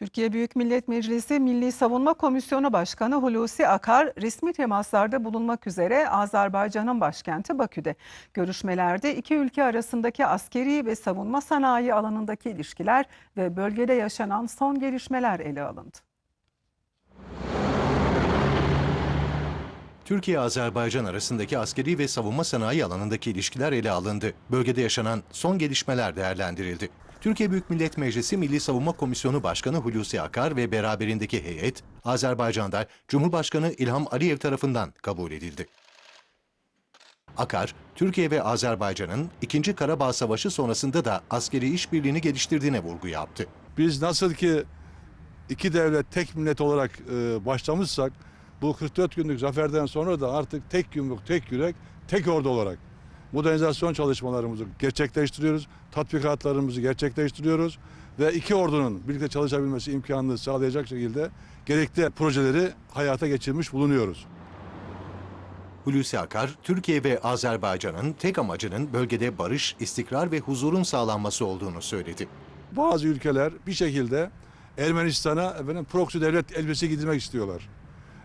Türkiye Büyük Millet Meclisi Milli Savunma Komisyonu Başkanı Hulusi Akar resmi temaslarda bulunmak üzere Azerbaycan'ın başkenti Bakü'de. Görüşmelerde iki ülke arasındaki askeri ve savunma sanayi alanındaki ilişkiler ve bölgede yaşanan son gelişmeler ele alındı. Türkiye-Azerbaycan arasındaki askeri ve savunma sanayi alanındaki ilişkiler ele alındı. Bölgede yaşanan son gelişmeler değerlendirildi. Türkiye Büyük Millet Meclisi Milli Savunma Komisyonu Başkanı Hulusi Akar ve beraberindeki heyet, Azerbaycan'da Cumhurbaşkanı İlham Aliyev tarafından kabul edildi. Akar, Türkiye ve Azerbaycan'ın 2. Karabağ Savaşı sonrasında da askeri işbirliğini geliştirdiğine vurgu yaptı. Biz nasıl ki iki devlet tek millet olarak e, başlamışsak bu 44 günlük zaferden sonra da artık tek yumruk, tek yürek, tek ordu olarak modernizasyon çalışmalarımızı gerçekleştiriyoruz. Tatbikatlarımızı gerçekleştiriyoruz ve iki ordunun birlikte çalışabilmesi imkanını sağlayacak şekilde gerekli projeleri hayata geçirmiş bulunuyoruz. Hulusi Akar, Türkiye ve Azerbaycan'ın tek amacının bölgede barış, istikrar ve huzurun sağlanması olduğunu söyledi. Bazı ülkeler bir şekilde Ermenistan'a efendim proxy devlet elbise giydirmek istiyorlar.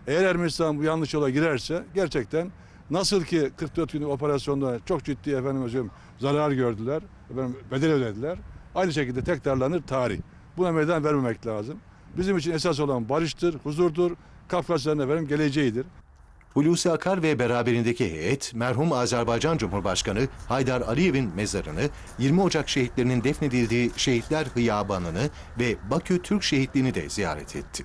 Eğer Ermenistan bu yanlış yola girerse gerçekten nasıl ki 44 günlük operasyonda çok ciddi efendim özüm zarar gördüler, efendim bedel ödediler. Aynı şekilde tekrarlanır tarih. Buna meydan vermemek lazım. Bizim için esas olan barıştır, huzurdur, Kafkasların efendim geleceğidir. Hulusi Akar ve beraberindeki heyet, merhum Azerbaycan Cumhurbaşkanı Haydar Aliyev'in mezarını, 20 Ocak şehitlerinin defnedildiği Şehitler Hıyabanı'nı ve Bakü Türk Şehitliğini de ziyaret etti.